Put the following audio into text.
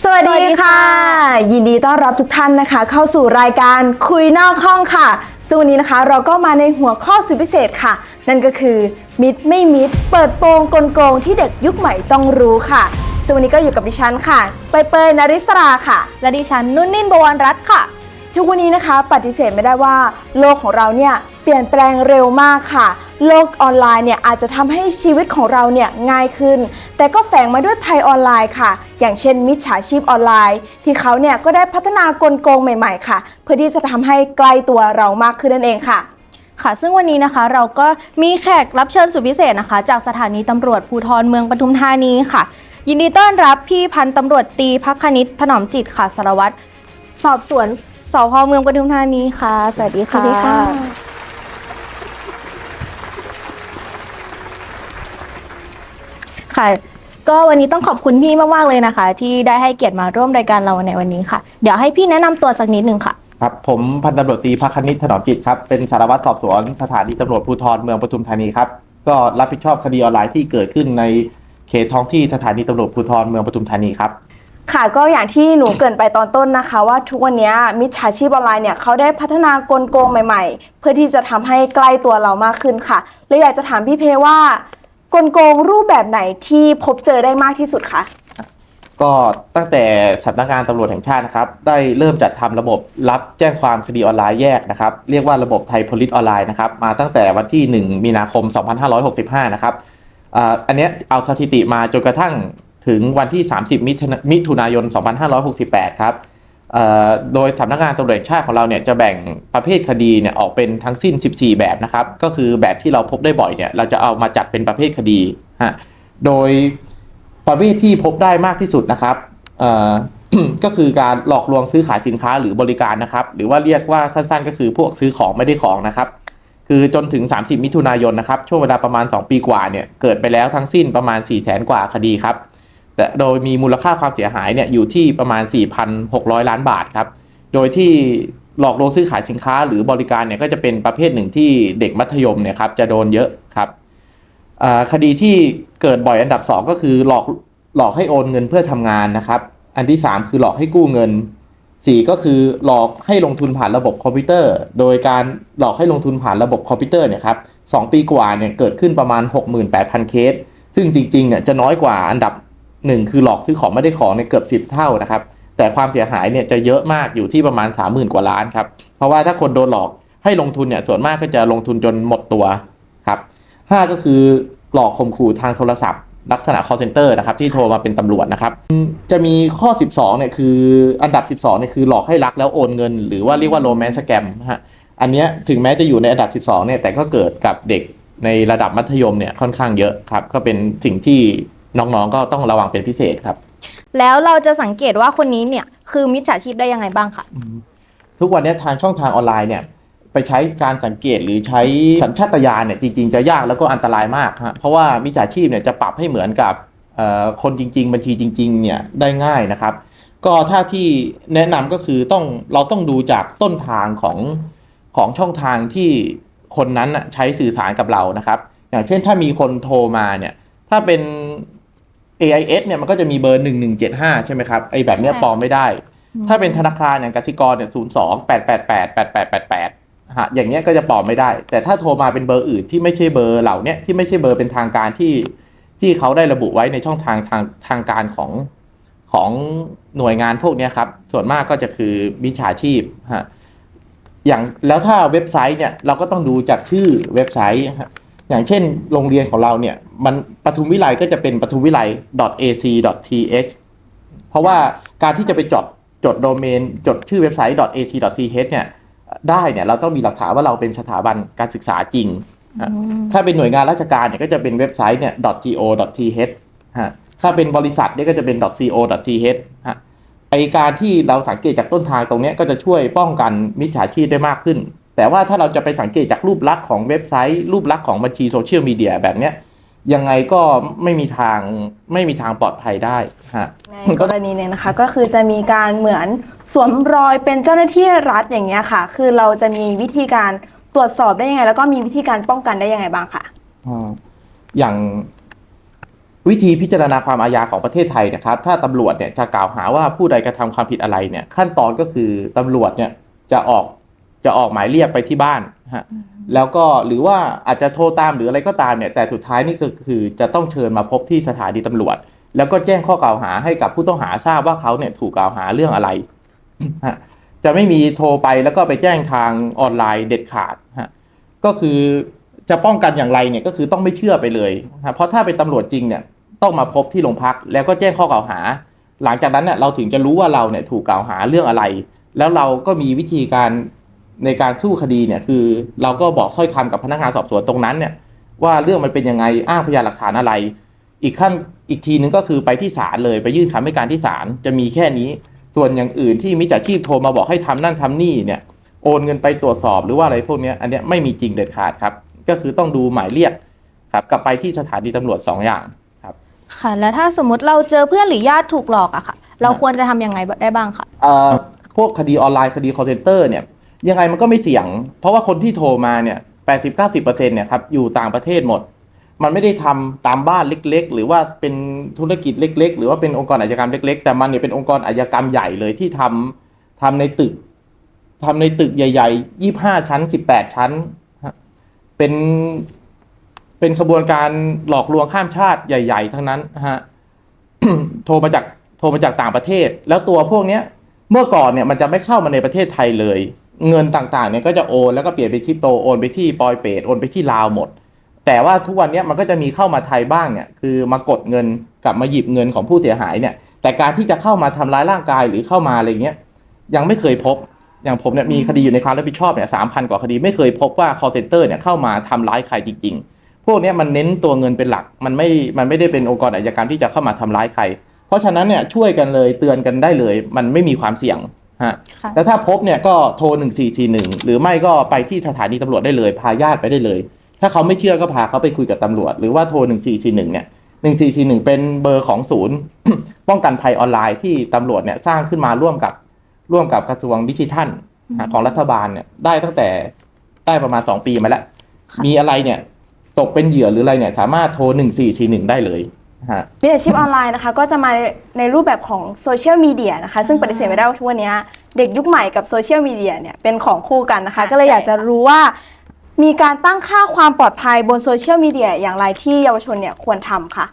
สวัสดีค่ะ ยินดีต้อนรับทุกท่านนะคะ เข้าสู่รายการคุยนอกห้องค่ะ ซึ่งวันนี้นะคะเราก็มาในหัวข้อสุดพิเศษค่ะ นั่นก็คือ มิดไม่มิด เปิดโปงกลโกงที่เด็กยุคใหม่ต้องรู้ค่ะซึ่งวันนี้ก็อยู่กับดิฉันค่ะเปยเปยนาริสราค่ะ และดิฉันนุ่นนิ่นบวรรัตน์ค่ะ ทุกวันนี้นะคะปฏิเสธไม่ได้ว่าโลกของเราเนี่ยเปลี่ยนแปลงเร็วมากค่ะ โลกออนไลน์เนี่ยอาจจะทำให้ชีวิตของเราเนี่ยง่ายขึ้น แต่ก็แฝงมาด้วยภัยออนไลน์ค่ะ อย่างเช่น มิจฉาชีพออนไลน์ ที่เขาเนี่ยก็ได้พัฒนากลโกงใหม่ๆ ค่ะ เพื่อที่จะทำให้ใกล้ตัวเรามากขึ้นนั่นเองค่ะค่ะซึ่งวันนี้นะคะเราก็มีแขกรับเชิญสุดพิเศษนะคะ จากสถานีตำรวจภูธรเมืองปทุมธานีค่ะ ยินดีต้อนรับพี่พันตำรวจตีพักคณิตถนอมจิตค่ะสารวัตร สอบสวนสพเมืองปทุมธานีค่ะ สวัสดีค่ะค่ะ ก็วันนี้ต้องขอบคุณพี่มากๆเลยนะคะ ที่ได้ให้เกียรติมาร่วมรายการเราในวันนี้ค่ะ เดี๋ยวให้พี่แนะนำตัวสักนิดหนึ่งค่ะ ครับผมพันตำรวจตรีพักคณิตถนอมจิตครับเป็นสารวัตรสอบสวนสถานีตำรวจภูธรเมืองปทุมธานีครับก็รับผิดชอบคดีออนไลน์ที่เกิดขึ้นในเขตท้องที่สถานีตำรวจภูธรเมืองปทุมธานีครับ ค่ะก็อย่างที่หนูเกรินไปตอนต้นนะคะ ว่าทุกวันนี้มิจฉาชีพออนไลน์เนี่ยเขาได้พัฒนากลโกงใหม่ ๆ เพื่อที่จะทำให้ใกล้ตัวเรามากขึ้นค่ะเลยอยากจะถามพี่เพว่ากลโกงรูปแบบไหนที่พบเจอได้มากที่สุดคะก็ตั้งแต่สำนักงานตำรวจแห่งชาตินะครับ ได้เริ่มจัดทำระบบรับแจ้งความคดีออนไลน์แยกนะครับ เรียกว่าระบบไทยพลิสออนไลน์นะครับ มาตั้งแต่วันที่ 1 มีนาคม 2565 นะครับอ่าอันนี้เอาสถิติมาจนกระทั่ง ถึงวันที่ 30มิถุนามิถุนายน 2568 ครับโดยสำนักงานตำรวจชาติของเราเนี่ยจะแบ่งประเภทคดีเนี่ยออกเป็นทั้งสิ้น 14 แบบนะครับ ก็คือแบบที่เราพบได้บ่อยเนี่ยเราจะเอามาจัดเป็นประเภทคดีฮะโดยประเภทที่พบได้มากที่สุดนะครับก็คือการหลอกลวงซื้อขายสินค้าหรือบริการนะครับ หรือว่าเรียกว่าสั้นๆ ก็คือพวกซื้อของไม่ได้ของนะครับ คือจนถึง 30 มิถุนายนนะครับช่วงเวลาประมาณ 2 ปีกว่าเนี่ยเกิดไปแล้วทั้งสิ้นประมาณ 4 0 0แสนกว่าคดีครับ แต่โดยมีมูลค่าความเสียหายเนี่ยอยู่ที่ประมาณ 4,600 ล้านบาทครับ โดยที่หลอกลวงซื้อขายสินค้าหรือบริการเนี่ยก็จะเป็นประเภทหนึ่งที่เด็กมัธยมเนี่ยครับจะโดนเยอะครับคดีที่เกิดบ่อยอันดับ 2 ก็คือหลอกหลอกให้โอนเงินเพื่อทำงานนะครับ อันที่ 3 คือหลอกให้กู้เงิน 4 ก็คือหลอกให้ลงทุนผ่านระบบคอมพิวเตอร์ โดยการหลอกให้ลงทุนผ่านระบบคอมพิวเตอร์เนี่ยครับสองปีกว่าเนี่ยเกิดขึ้นประมาณ 68,000 เคส ซึ่งจริงๆเนี่ยจะน้อยกว่าอันดับ 1คือหลอกซื้อของไม่ได้ของเนี่ยเกือบ 10 เท่านะครับ แต่ความเสียหายเนี่ยจะเยอะมากอยู่ที่ประมาณ 30,000 กว่าล้านครับ เพราะว่าถ้าคนโดนหลอกให้ลงทุนเนี่ยส่วนมากก็จะลงทุนจนหมดตัวครับห้าก็คือหลอกข่มขู่ทางโทรศัพท์ ลักษณะ call center นะครับที่โทรมาเป็นตำรวจนะครับ จะมีข้อ 12เนี่ยคืออันดับ 12เนี่ยคือหลอกให้รักแล้วโอนเงิน หรือว่าเรียกว่า romance scam ฮะอันเนี้ยถึงแม้จะอยู่ในอันดับ 12เนี่ยแต่ก็เกิดกับเด็กในระดับมัธยมเนี่ยค่อนข้างเยอะครับ ก็เป็นสิ่งที่ น้องๆก็ต้องระวังเป็นพิเศษครับ แล้วเราจะสังเกตว่าคนนี้เนี่ยคือมิจฉาชีพได้ยังไงบ้างคะทุกวันนี้ทางช่องทางออนไลน์เนี่ยไปใช้การสังเกตหรือใช้สัญชาตญาณเนี่ยจริงๆจะยากแล้วก็อันตรายมากฮะเพราะว่ามิจฉาชีพเนี่ยจะปรับให้เหมือนกับเอ่อคนจริง ๆ บัญชีจริงๆเนี่ยได้ง่ายนะครับ ก็ถ้าที่แนะนำก็คือต้องเราต้องดูจากต้นทางของของช่องทางที่คนนั้นน่ะใช้สื่อสารกับเรานะครับ อย่างเช่นถ้ามีคนโทรมาเนี่ยถ้าเป็น AIS เนี่ยมันก็จะมีเบอร์ 1175 ใช่ไหมครับไอ้แบบเนี้ยใช่ปลอมไม่ได้ ถ้าเป็นธนาคารอย่างกสิกรเนี่ยศูนย์สองแปดแปดแปดแปดแปดแปดแปดฮะอย่างเงี้ยก็จะปลอมไม่ได้ แต่ถ้าโทรมาเป็นเบอร์อื่นที่ไม่ใช่เบอร์เหล่าเนี้ยที่ไม่ใช่เบอร์เป็นทางการที่ที่เขาได้ระบุไว้ในช่องทางทางทางการของของหน่วยงานพวกเนี้ยครับ ส่วนมากก็จะคือมิจฉาชีพฮะอย่างแล้วถ้าเว็บไซต์เนี่ยเราก็ต้องดูจากชื่อเว็บไซต์ฮะ อย่างเช่นโรงเรียนของเราเนี่ยมันปทุมวิไลก็จะเป็นปทุมวิไล .ac.th เพราะว่าการที่จะไปจดจดโดเมน จดชื่อเว็บไซต์ .ac.th เนี่ยได้เนี่ยเราต้องมีหลักฐานว่าเราเป็นสถาบันการศึกษาจริงฮะถ้าเป็นหน่วยงานราชการเนี่ยก็จะเป็นเว็บไซต์เนี่ย .go.th ฮะถ้าเป็นบริษัทเนี่ยก็จะเป็น .co.th ฮะไอการที่เราสังเกตจากต้นทางตรงเนี้ยก็จะช่วยป้องกันมิจฉาชีพได้มากขึ้น แต่ว่าถ้าเราจะไปสังเกตจากรูปลักษณ์ของเว็บไซต์ รูปลักษณ์ของบัญชีโซเชียลมีเดียแบบเนี้ยยังไงก็ไม่มีทางไม่มีทางปลอดภัยได้ฮะในกรณีหนึ่งนะคะก็คือจะมีการเหมือนสวมรอยเป็นเจ้าหน้าที่รัฐอย่างเงี้ยค่ะ คือเราจะมีวิธีการตรวจสอบได้ยังไง แล้วก็มีวิธีการป้องกันได้ยังไงบ้างคะอ่าอย่างวิธีพิจารณาความอาญาของประเทศไทยนะครับ ถ้าตำรวจเนี่ยจะกล่าวหาว่าผู้ใดกระทำความผิดอะไรเนี่ย ขั้นตอนก็คือตำรวจเนี่ยจะออก จะออกหมายเรียกไปที่บ้านฮะแล้วก็หรือว่าอาจจะโทรตามหรืออะไรก็ตามเนี่ยแต่สุดท้ายนี่ก็คือจะต้องเชิญมาพบที่สถานีตำรวจ แล้วก็แจ้งข้อกล่าวหาให้กับผู้ต้องหาทราบว่าเขาเนี่ยถูกกล่าวหาเรื่องอะไรฮะจะไม่มีโทรไปแล้วก็ไปแจ้งทางออนไลน์เด็ดขาดฮะก็คือจะป้องกันอย่างไรเนี่ยก็คือต้องไม่เชื่อไปเลยฮะเพราะถ้าเป็นตำรวจจริงเนี่ยต้องมาพบที่โรงพักแล้วก็แจ้งข้อกล่าวหา หลังจากนั้นเนี่ยเราถึงจะรู้ว่าเราเนี่ยถูกกล่าวหาเรื่องอะไร แล้วเราก็มีวิธีการ ในการสู้คดีเนี่ยคือเราก็บอกถ้อยคำกับพนักงานสอบสวนตรงนั้นเนี่ยว่าเรื่องมันเป็นยังไงอ้างพยานหลักฐานอะไร อีกขั้นอีกทีนึงก็คือไปที่ศาลเลยไปยื่นคำให้การที่ศาลจะมีแค่นี้ ส่วนอย่างอื่นที่มิจฉาชีพโทรมาบอกให้ทำนั่นทำนี่เนี่ยโอนเงินไปตรวจสอบหรือว่าอะไรพวกเนี้ยอันเนี้ยไม่มีจริงเด็ดขาดครับ ก็คือต้องดูหมายเรียกครับกลับไปที่สถานีตำรวจสองอย่างครับค่ะแล้วถ้าสมมติเราเจอเพื่อนหรือญาติถูกหลอกอะค่ะ เราควรจะทำยังไงได้บ้างคะเอ่อพวกคดีออนไลน์คดี call center เนี่ย ยังไงมันก็ไม่เสี่ยง เพราะว่าคนที่โทรมาเนี่ยแปดสิบเก้าสิบเปอร์เซ็นต์เนี่ยครับอยู่ต่างประเทศหมด มันไม่ได้ทำตามบ้านเล็ก ๆ หรือว่าเป็นธุรกิจเล็ก ๆ หรือว่าเป็นองค์กรอาชญากรรมเล็ก ๆ แต่มันเนี่ยเป็นองค์กรอาชญากรรมใหญ่เลยที่ทำทำในตึกทำในตึกใหญ่ๆยี่ห้าชั้นสิบแปดชั้น เป็นเป็นขบวนการหลอกลวงข้ามชาติใหญ่ ๆ ทั้งนั้นฮะโทรมาจากโทรมาจากต่างประเทศ แล้วตัวพวกเนี้ยเมื่อก่อนเนี่ยมันจะไม่เข้ามาในประเทศไทยเลย เงินต่างๆเนี่ยก็จะโอนแล้วก็เปลี่ยนไปคริปโตโอนไปที่ปอยเปตโอนไปที่ลาวหมด แต่ว่าทุกวันนี้มันก็จะมีเข้ามาไทยบ้างเนี่ยคือมากดเงินกับมาหยิบเงินของผู้เสียหายเนี่ย แต่การที่จะเข้ามาทำร้ายร่างกายหรือเข้ามาอะไรเงี้ยยังไม่เคยพบอย่างผมเนี่ยมีคดีอยู่ในความรับผิดชอบเนี่ยสามพันกว่าคดีไม่เคยพบว่า call center เนี่ยเข้ามาทำร้ายใครจริง ๆ พวกเนี้ยมันเน้นตัวเงินเป็นหลัก มันไม่ มันไม่ได้เป็นองค์กรอาชญากรรมที่จะเข้ามาทำร้ายใคร เพราะฉะนั้นเนี่ยช่วยกันเลยเตือนกันได้เลย มันไม่มีความเสี่ยง ฮะค่ะ แล้วถ้าพบเนี่ยก็โทร 1441 หรือไม่ก็ไปที่สถานีตำรวจได้เลย พาญาติไปได้เลย ถ้าเขาไม่เชื่อก็พาเขาไปคุยกับตำรวจ หรือว่าโทร 1441 เนี่ย 1441 เป็นเบอร์ของศูนย์ ป้องกันภัยออนไลน์ที่ตำรวจเนี่ยสร้างขึ้นมาร่วมกับร่วมกับกระทรวงดิจิทัลฮะของรัฐบาลเนี่ยได้ตั้งแต่ได้ประมาณ 2 ปีมาแล้ว ค่ะ มีอะไรเนี่ยตกเป็นเหยื่อหรืออะไรเนี่ยสามารถโทร 1441 ได้เลย ฮะ มิจฉาชีพออนไลน์นะคะก็จะมาในรูปแบบของโซเชียลมีเดียนะคะซึ่งปฏิเสธไม่ได้ว่าทุกวันนี้เด็กยุคใหม่กับโซเชียลมีเดียเนี่ยเป็นของคู่กันนะคะ ก็เลยอยากจะรู้ว่า มีการตั้งค่าความปลอดภัยบนโซเชียลมีเดียอย่างไรที่เยาวชนเนี่ยควรทำค่ะ